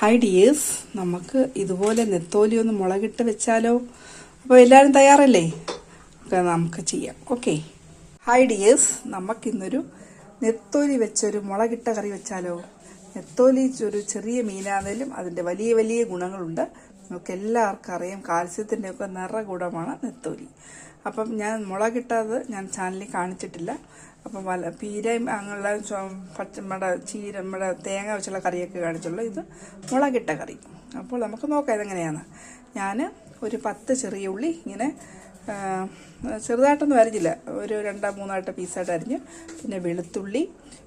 Hi dears നമുക്ക് ഇതുപോലെ നെത്തോലി ഒന്ന് മുളകിട്ട് വെച്ചാലോ? അപ്പോൾ എല്ലാവരും തയ്യാറല്ലേ? ഒക്കെ നമുക്ക് ചെയ്യാം. ഓക്കെ ഹൈ ഡിയേഴ്സ് നമുക്കിന്നൊരു നെത്തോലി വെച്ചൊരു മുളകിട്ട കറി വെച്ചാലോ? നെത്തോലി ഒരു ചെറിയ മീനാണെങ്കിലും അതിന്റെ വലിയ വലിയ ഗുണങ്ങളുണ്ട്. നമുക്ക് എല്ലാവർക്കും അറിയാം കാൽസ്യത്തിന്റെയൊക്കെ നിറ ഗുണമാണ് നെത്തോലി. അപ്പം ഞാൻ മുളകിട്ടത് ഞാൻ ചാനലിൽ കാണിച്ചിട്ടില്ല. അപ്പം വല പീരയും അങ്ങനെയുള്ള പച്ച നമ്മുടെ ചീര നമ്മുടെ തേങ്ങ വെച്ചുള്ള കറിയൊക്കെ കാണിച്ചുള്ളൂ. ഇത് മുളകിട്ട കറി. അപ്പോൾ നമുക്ക് നോക്കാം ഇതെങ്ങനെയാണ്. ഞാൻ ഒരു പത്ത് ചെറിയ ഉള്ളി ഇങ്ങനെ ചെറുതായിട്ടൊന്നും അരിഞ്ഞില്ല. ഒരു രണ്ടോ മൂന്നായിട്ട് പീസായിട്ട് അരിഞ്ഞ് പിന്നെ വെളുത്തുള്ളി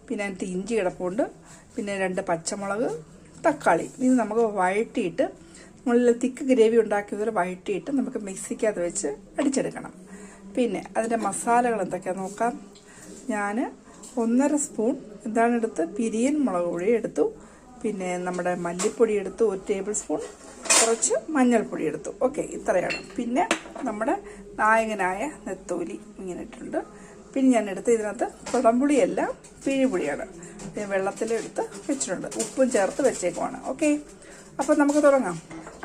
പിന്നെ അതിനകത്ത് ഇഞ്ചി കിടപ്പുണ്ട് പിന്നെ രണ്ട് പച്ചമുളക് തക്കാളി. ഇത് നമുക്ക് വഴറ്റിയിട്ട് മുകളിൽ തിക്ക് ഗ്രേവി ഉണ്ടാക്കിയതുപോലെ വഴറ്റിയിട്ട് നമുക്ക് മിക്സിക്കകത്ത് വെച്ച് അടിച്ചെടുക്കണം. പിന്നെ അതിന്റെ മസാലകൾ എന്തൊക്കെയാണെന്ന് നോക്കാം. ഞാൻ ഒന്നര സ്പൂൺ എന്താണ് എടുത്ത് പിരിയൻ മുളക് പൊടി എടുത്തു. പിന്നെ നമ്മുടെ മല്ലിപ്പൊടി എടുത്തു ഒരു ടേബിൾ സ്പൂൺ കുറച്ച് മഞ്ഞൾപ്പൊടി എടുത്തു. ഓക്കെ ഇത്രയാണ്. പിന്നെ നമ്മുടെ നായകനായ നെത്തോലി ഇങ്ങനെ ഇട്ടിട്ടുണ്ട്. പിന്നെ ഞാൻ എടുത്ത് ഇതിനകത്ത് കുടംപുളിയല്ല പിഴിപുളിയാണ്. വെള്ളത്തിലെടുത്ത് വെച്ചിട്ടുണ്ട്. ഉപ്പും ചേർത്ത് വെച്ചേക്കുവാണ്. ഓക്കെ അപ്പം നമുക്ക് തുടങ്ങാം.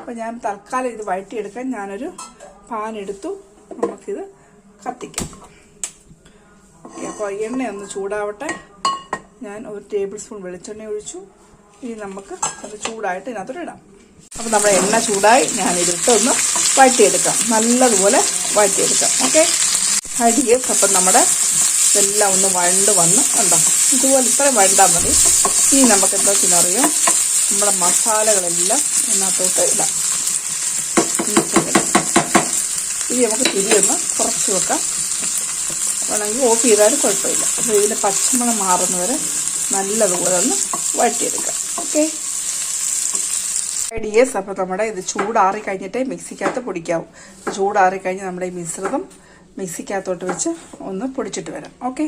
അപ്പോൾ ഞാൻ തൽക്കാലം ഇത് വഴറ്റിയെടുക്കാൻ ഞാനൊരു പാൻ എടുത്തു. നമുക്കിത് കത്തിക്കാം. ഓക്കെ അപ്പോൾ എണ്ണ ഒന്ന് ചൂടാവട്ടെ. ഞാൻ ഒരു ടേബിൾ സ്പൂൺ വെളിച്ചെണ്ണ ഒഴിച്ചു. ഇനി നമുക്ക് അത് ചൂടായിട്ട് ഇതിനകത്തോട്ട് ഇടാം. അപ്പോൾ നമ്മുടെ എണ്ണ ചൂടായി. ഞാൻ ഇതിട്ട് ഒന്ന് വഴറ്റിയെടുക്കാം. നല്ലതുപോലെ വഴറ്റിയെടുക്കാം. ഓക്കെ? അരിയെ അപ്പം നമ്മുടെ എല്ലാം ഒന്ന് വഴണ്ട് വന്ന് ഉണ്ടാക്കാം ഇതുപോലെ ഇത്ര വഴണ്ടാൽ മതി. ഇനി നമുക്ക് എന്താ അറിയാം നമ്മുടെ മസാലകളെല്ലാം ഇതിനകത്തോട്ട് ഇടാം. ഇനി നമുക്ക് തിരിയൊന്ന് കുറച്ച് വെക്കാം. വേണമെങ്കിൽ ഓഫ് ചെയ്താലും കുഴപ്പമില്ല. അപ്പോൾ ഇതിന്റെ പച്ചമണം മാറുന്നവരെ നല്ലതുപോലെ ഒന്ന് വഴറ്റിയെടുക്കാം. ഓക്കെ? ഡിയേഴ്സ് അപ്പോൾ നമ്മുടെ ഇത് ചൂടാറി കഴിഞ്ഞിട്ടേ മിക്സിക്കകത്ത് പൊടിക്കാവും. ചൂടാറി കഴിഞ്ഞ് നമ്മുടെ ഈ മിശ്രിതം മിക്സിക്കകത്തോട്ട് വെച്ച് ഒന്ന് പൊടിച്ചിട്ട് വരാം. ഓക്കെ?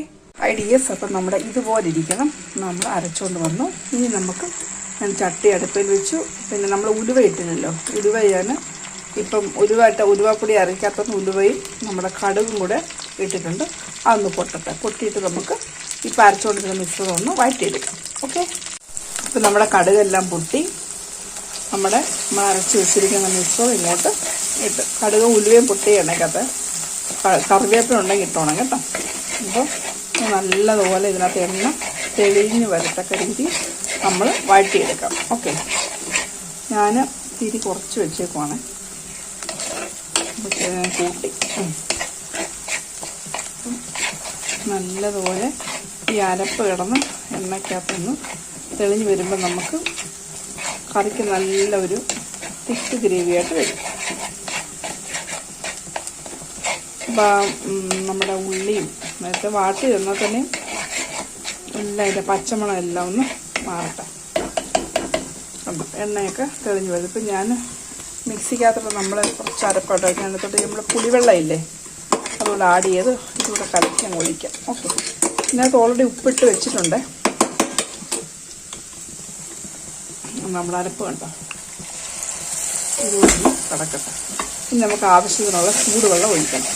ഐഡിയസ് അപ്പം നമ്മുടെ ഇതുപോലെ ഇരിക്കണം. നമ്മൾ അരച്ചുകൊണ്ട് വന്നു. ഇനി നമുക്ക് ഞാൻ ചട്ടി അടുപ്പിൽ വെച്ചു. പിന്നെ നമ്മൾ ഉലുവ ഇട്ടില്ലല്ലോ. ഉലുവയാണ് ഇപ്പം ഉലുവായിട്ട് ഉലുവപ്പൊടി അരയ്ക്കാത്തത് ഉലുവയും നമ്മുടെ കടുകും കൂടെ ഇട്ടിട്ടുണ്ട്. അതൊന്ന് പൊട്ടട്ടെ. പൊട്ടിയിട്ട് നമുക്ക് ഇപ്പം അരച്ചുകൊണ്ടിരുന്ന മിശ്രിതം ഒന്ന് വഴറ്റിയെടുക്കാം. ഓക്കെ? ഇപ്പം നമ്മുടെ കടുകെല്ലാം പൊട്ടി. നമ്മുടെ നമ്മൾ അരച്ച് വെച്ചിരിക്കുന്ന മിശ്രം ഇങ്ങോട്ട് ഇട്ട്. കടുക് ഉലുവയും പൊട്ടി എണ്ണയ്ക്കകത്ത് ക- കറിവേപ്പില ഉണ്ടെങ്കിൽ ഇട്ടോണം കേട്ടോ. അപ്പോൾ നല്ലതുപോലെ ഇതിനകത്ത് എണ്ണ തെളിഞ്ഞ് വരത്തക്ക രീതി നമ്മൾ വഴറ്റിയെടുക്കാം. ഓക്കെ ഞാൻ തിരി കുറച്ച് വെച്ചേക്കുവാണ്. കൂട്ടി. നല്ലതുപോലെ ഈ അരപ്പ് കിടന്ന് എണ്ണയ്ക്കകത്തൊന്ന് തെളിഞ്ഞ് വരുമ്പോൾ നമുക്ക് കറിക്ക് നല്ല ഒരു തിക്ക് ഗ്രേവിയായിട്ട് വരും. നമ്മുടെ ഉള്ളിയും നേരത്തെ വാട്ടി തന്നാൽ തന്നെയും എല്ലാം അതിന്റെ പച്ചമണം എല്ലാം ഒന്ന് മാറട്ടെ. കണ്ടോ എണ്ണയൊക്കെ തെളിഞ്ഞു വരും ഇപ്പം ഞാൻ മിക്സിക്കകത്തോട്ട് നമ്മൾ കുറച്ച് അരപ്പോട്ടോ അതിനകത്തോട്ട് നമ്മൾ പുളിവെള്ളം ഇല്ലേ അതുകൊണ്ട് ആഡ് ചെയ്ത് ഇതുകൂടെ കലക്കി അങ്ങ് ഒഴിക്കാം. ഓക്കെ ഇതിനകത്ത് ഓൾറെഡി ഉപ്പിട്ട് വെച്ചിട്ടുണ്ട്. നമ്മൾ അരപ്പ് കണ്ടോ? ഇത് കടക്കട്ടെ. ഇനി നമുക്ക് ആവശ്യത്തിനുള്ള ചൂടുവെള്ളം ഒഴിക്കണം.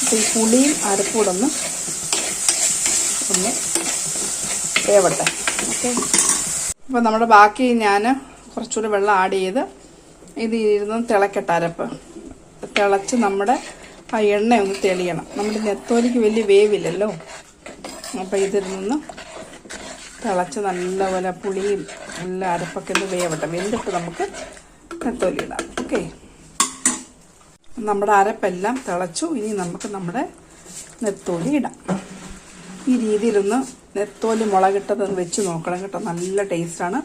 അപ്പോൾ ഈ പുളിയും അരപ്പും കൂടെ ഒന്ന് ഒന്ന് വേവട്ടെ. ഓക്കെ. അപ്പോൾ നമ്മുടെ ബാക്കി ഞാൻ കുറച്ചുകൂടി വെള്ളം ആഡ് ചെയ്ത് ഇത് ഇരുന്ന് തിളക്കട്ടെ അരപ്പ്. തിളച്ച് നമ്മുടെ ആ എണ്ണ ഒന്ന് തെളിയണം. നമ്മുടെ നെത്തോലിക്ക് വലിയ വേവില്ലല്ലോ. അപ്പോൾ ഇതിൽ നിന്ന് തിളച്ച് നല്ലപോലെ പുളിയും നല്ല അരപ്പൊക്കെ ഒന്ന് വേവട്ടെ. വെന്തിട്ട് നമുക്ക് നെത്തോലി ഇടാം. ഓക്കെ. നമ്മുടെ അരപ്പെല്ലാം തിളച്ചു. ഇനി നമുക്ക് നമ്മുടെ നെത്തോലി ഇടാം. ഈ രീതിയിലൊന്ന് നെത്തോലി മുളകിട്ടത് വെച്ച് നോക്കണം കേട്ടോ. നല്ല ടേസ്റ്റാണ്.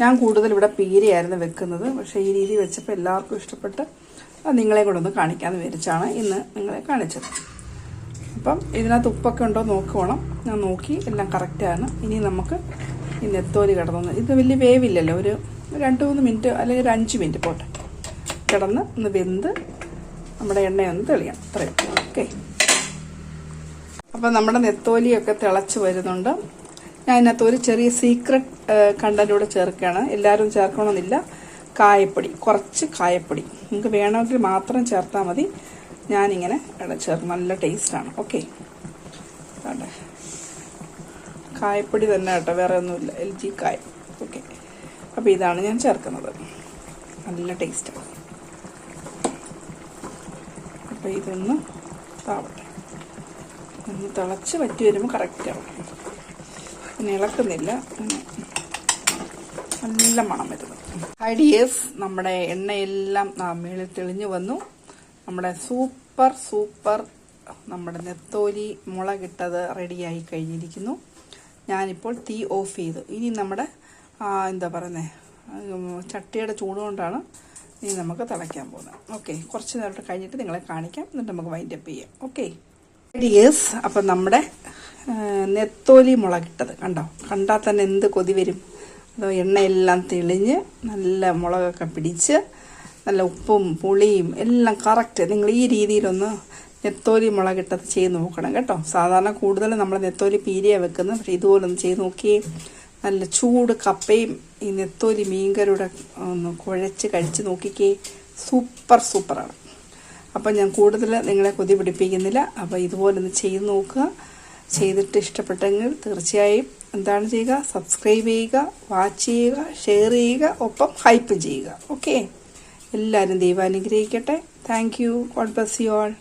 ഞാൻ കൂടുതൽ ഇവിടെ പീരയായിരുന്നു വെക്കുന്നത്. പക്ഷേ ഈ രീതി വെച്ചപ്പോൾ എല്ലാവർക്കും ഇഷ്ടപ്പെട്ട് നിങ്ങളെ കൂടെ ഒന്ന് കാണിക്കാമെന്ന് വിചാരിച്ചാണ് ഇന്ന് നിങ്ങളെ കാണിച്ചത്. അപ്പം ഇതിനകത്ത് ഉപ്പൊക്കെ ഉണ്ടോ നോക്കുവോണം ഞാൻ നോക്കി എല്ലാം കറക്റ്റാണ് ഇനി നമുക്ക് ഈ നെത്തോലി കിടന്നു ഇത് വലിയ വേവില്ലല്ലോ. ഒരു രണ്ട് മൂന്ന് മിനിറ്റ് അല്ലെങ്കിൽ ഒരു അഞ്ച് മിനിറ്റ് പോട്ടെ. കിടന്ന് ഒന്ന് വെന്ത് നമ്മുടെ എണ്ണയൊന്ന് തെളിയണം. അത്രയും ഓക്കെ. അപ്പം നമ്മുടെ നെത്തോലിയൊക്കെ തിളച്ച് വരുന്നുണ്ട്. ഞാൻ ഇതിനകത്ത് ഒരു ചെറിയ സീക്രട്ട് കണ്ടന്റ് കൂടെ ചേർക്കുകയാണ്. എല്ലാവരും ചേർക്കണമെന്നില്ല. കായപ്പൊടി കുറച്ച് കായപ്പൊടി. നിങ്ങൾക്ക് വേണമെങ്കിൽ മാത്രം ചേർത്താൽ മതി. ഞാനിങ്ങനെ ചേർക്കും. നല്ല ടേസ്റ്റാണ് ഓക്കെ കായപ്പൊടി തന്നെ കേട്ടോ. വേറെ ഒന്നുമില്ല. എൽ ജി കായ. ഓക്കെ അപ്പോൾ ഇതാണ് ഞാൻ ചേർക്കുന്നത്. നല്ല ടേസ്റ്റാണ് അപ്പോൾ ഇതൊന്ന് താവട്ടെ. ഒന്ന് തിളച്ച് വറ്റി വരുമ്പോൾ കറക്റ്റാവും പിന്നെ ഇളക്കുന്നില്ല. നല്ല മണം വരുന്നു. ഹൈഡിയേഴ്സ് നമ്മുടെ എണ്ണയെല്ലാം മേളിൽ തെളിഞ്ഞു വന്നു. നമ്മുടെ സൂപ്പർ സൂപ്പർ നമ്മുടെ നെത്തോലി മുളകിട്ടത് റെഡിയായി കഴിഞ്ഞിരിക്കുന്നു. ഞാനിപ്പോൾ തീ ഓഫ് ചെയ്തു. ഇനി നമ്മുടെ എന്താ പറയുന്നത് ചട്ടിയുടെ ചൂടുകൊണ്ടാണ് ഇനി നമുക്ക് തിളയ്ക്കാൻ പോകുന്നത്. ഓക്കെ കുറച്ച് നേരം കഴിഞ്ഞിട്ട് നിങ്ങളെ കാണിക്കാം. എന്നിട്ട് നമുക്ക് വൈൻഡപ്പ് ചെയ്യാം. ഓക്കെ ഡിയേഴ്സ് അപ്പം നമ്മുടെ നെത്തോലി മുളകിട്ടത്. കണ്ടോ? കണ്ടാൽ തന്നെ എന്ത് കൊതി വരും. അതോ എണ്ണയെല്ലാം തെളിഞ്ഞ് നല്ല മുളകൊക്കെ പിടിച്ച് നല്ല ഉപ്പും പുളിയും എല്ലാം കറക്റ്റ് നിങ്ങൾ ഈ രീതിയിലൊന്ന് നെത്തോലി മുളകിട്ടത് ചെയ്ത് നോക്കണം കേട്ടോ. സാധാരണ കൂടുതൽ നമ്മൾ നെത്തോലി പീരിയ വെക്കുന്നത്. പക്ഷേ ഇതുപോലൊന്ന് ചെയ്ത് നോക്കുകയും നല്ല ചൂട് കപ്പയും ഈ നെത്തോലി മീൻകറിയുടെ ഒന്ന് കുഴച്ച് കഴിച്ച് നോക്കിക്കേ. സൂപ്പർ സൂപ്പറാണ്. അപ്പം ഞാൻ കൂടുതൽ നിങ്ങളെ കൊതി പിടിപ്പിക്കുന്നില്ല. അപ്പോൾ ഇതുപോലൊന്ന് ചെയ്ത് നോക്കുക. ചെയ്തിട്ട് ഇഷ്ടപ്പെട്ടെങ്കിൽ തീർച്ചയായും എന്താണ് ചെയ്യുക? സബ്സ്ക്രൈബ് ചെയ്യുക വാച്ച് ചെയ്യുക ഷെയർ ചെയ്യുക ഒപ്പം ഹൈപ്പ് ചെയ്യുക. ഓക്കെ എല്ലാവരും ദൈവം അനുഗ്രഹിക്കട്ടെ. Thank you God bless you all